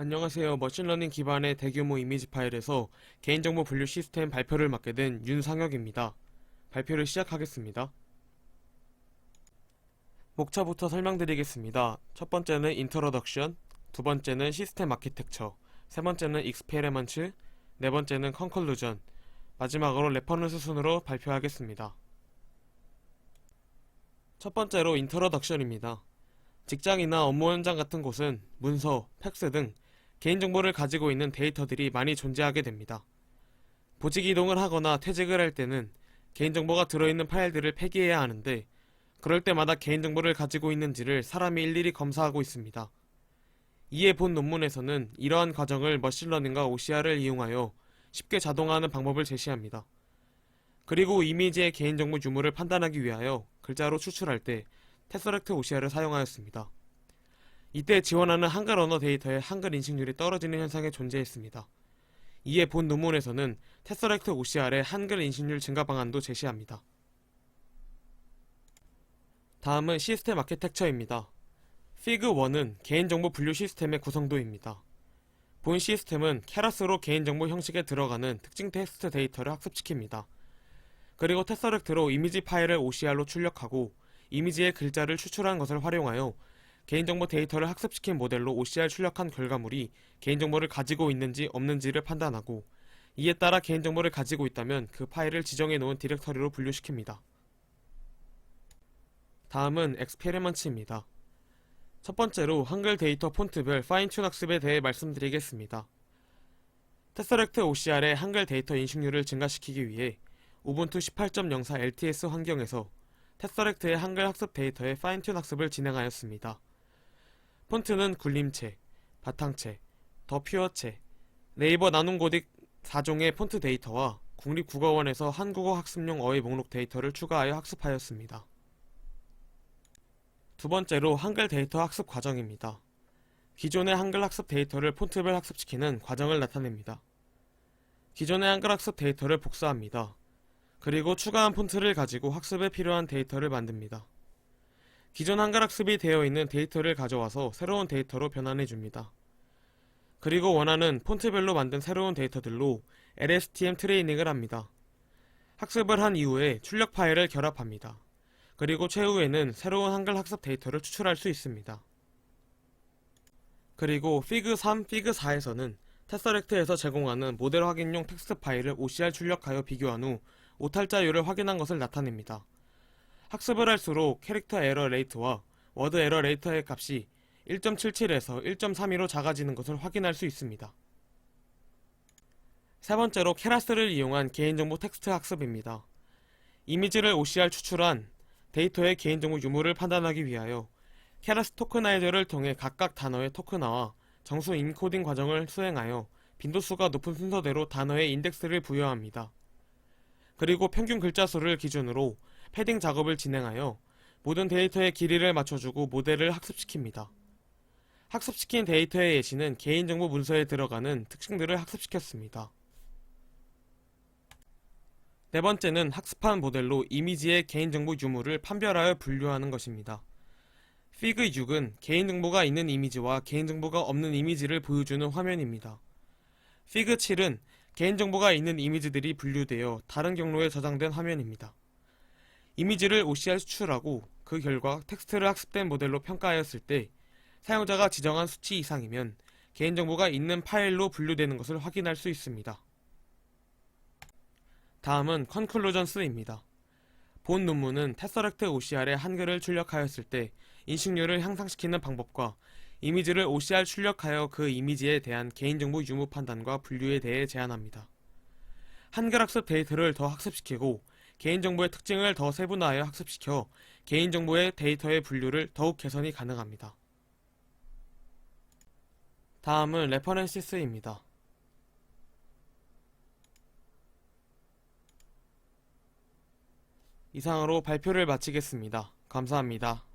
안녕하세요. 머신러닝 기반의 대규모 이미지 파일에서 개인정보 분류 시스템 발표를 맡게 된 윤상혁입니다. 발표를 시작하겠습니다. 목차부터 설명드리겠습니다. 첫 번째는 인트로덕션, 두 번째는 시스템 아키텍처, 세 번째는 익스페리먼트, 네 번째는 컨클루전, 마지막으로 레퍼런스 순으로 발표하겠습니다. 첫 번째로 인트로덕션입니다. 직장이나 업무 현장 같은 곳은 문서, 팩스 등 개인정보를 가지고 있는 데이터들이 많이 존재하게 됩니다. 보직 이동을 하거나 퇴직을 할 때는 개인정보가 들어있는 파일들을 폐기해야 하는데 그럴 때마다 개인정보를 가지고 있는지를 사람이 일일이 검사하고 있습니다. 이에 본 논문에서는 이러한 과정을 머신러닝과 OCR을 이용하여 쉽게 자동화하는 방법을 제시합니다. 그리고 이미지의 개인정보 유무를 판단하기 위하여 글자로 추출할 때 테서렉트 OCR을 사용하였습니다. 이때 지원하는 한글 언어 데이터의 한글 인식률이 떨어지는 현상이 존재했습니다. 이에 본 논문에서는 테서렉트 OCR의 한글 인식률 증가 방안도 제시합니다. 다음은 시스템 아키텍처입니다. 피그1은 개인정보 분류 시스템의 구성도입니다. 본 시스템은 캐라스로 개인정보 형식에 들어가는 특징 텍스트 데이터를 학습시킵니다. 그리고 테서렉트로 이미지 파일을 OCR로 출력하고 이미지의 글자를 추출한 것을 활용하여 개인정보 데이터를 학습시킨 모델로 OCR 출력한 결과물이 개인정보를 가지고 있는지 없는지를 판단하고 이에 따라 개인정보를 가지고 있다면 그 파일을 지정해 놓은 디렉터리로 분류시킵니다. 다음은 엑스페리먼트입니다. 첫 번째로 한글 데이터 폰트별 파인튠 학습에 대해 말씀드리겠습니다. 테서렉트 OCR의 한글 데이터 인식률을 증가시키기 위해 우분투 18.04 LTS 환경에서 테서렉트의 한글 학습 데이터의 파인튠 학습을 진행하였습니다. 폰트는 굴림체, 바탕체, 더 퓨어체, 네이버 나눔 고딕 4종의 폰트 데이터와 국립국어원에서 한국어 학습용 어휘 목록 데이터를 추가하여 학습하였습니다. 두 번째로 한글 데이터 학습 과정입니다. 기존의 한글 학습 데이터를 폰트별 학습시키는 과정을 나타냅니다. 기존의 한글 학습 데이터를 복사합니다. 그리고 추가한 폰트를 가지고 학습에 필요한 데이터를 만듭니다. 기존 한글 학습이 되어 있는 데이터를 가져와서 새로운 데이터로 변환해 줍니다. 그리고 원하는 폰트별로 만든 새로운 데이터들로 LSTM 트레이닝을 합니다. 학습을 한 이후에 출력 파일을 결합합니다. 그리고 최후에는 새로운 한글 학습 데이터를 추출할 수 있습니다. 그리고 피그 3, 피그 4에서는 테서렉트에서 제공하는 모델 확인용 텍스트 파일을 OCR 출력하여 비교한 후 오탈자율을 확인한 것을 나타냅니다. 학습을 할수록 캐릭터 에러 레이트와 워드 에러 레이트의 값이 1.77에서 1.32로 작아지는 것을 확인할 수 있습니다. 세 번째로 캐라스를 이용한 개인정보 텍스트 학습입니다. 이미지를 OCR 추출한 데이터의 개인정보 유무를 판단하기 위하여 캐라스 토크나이저를 통해 각각 단어의 토크나와 정수 인코딩 과정을 수행하여 빈도수가 높은 순서대로 단어의 인덱스를 부여합니다. 그리고 평균 글자 수를 기준으로 패딩 작업을 진행하여 모든 데이터의 길이를 맞춰주고 모델을 학습시킵니다. 학습시킨 데이터의 예시는 개인정보 문서에 들어가는 특징들을 학습시켰습니다. 네 번째는 학습한 모델로 이미지의 개인정보 유무를 판별하여 분류하는 것입니다. 피그 6은 개인정보가 있는 이미지와 개인정보가 없는 이미지를 보여주는 화면입니다. 피그 7은 개인정보가 있는 이미지들이 분류되어 다른 경로에 저장된 화면입니다. 이미지를 OCR 수출하고 그 결과 텍스트를 학습된 모델로 평가하였을 때 사용자가 지정한 수치 이상이면 개인정보가 있는 파일로 분류되는 것을 확인할 수 있습니다. 다음은 컨클루전스입니다. 본 논문은 테서렉트 OCR에 한글을 출력하였을 때 인식률을 향상시키는 방법과 이미지를 OCR 출력하여 그 이미지에 대한 개인정보 유무 판단과 분류에 대해 제안합니다. 한글 학습 데이터를 더 학습시키고 개인정보의 특징을 더 세분화하여 학습시켜 개인정보의 데이터의 분류를 더욱 개선이 가능합니다. 다음은 레퍼런시스입니다. 이상으로 발표를 마치겠습니다. 감사합니다.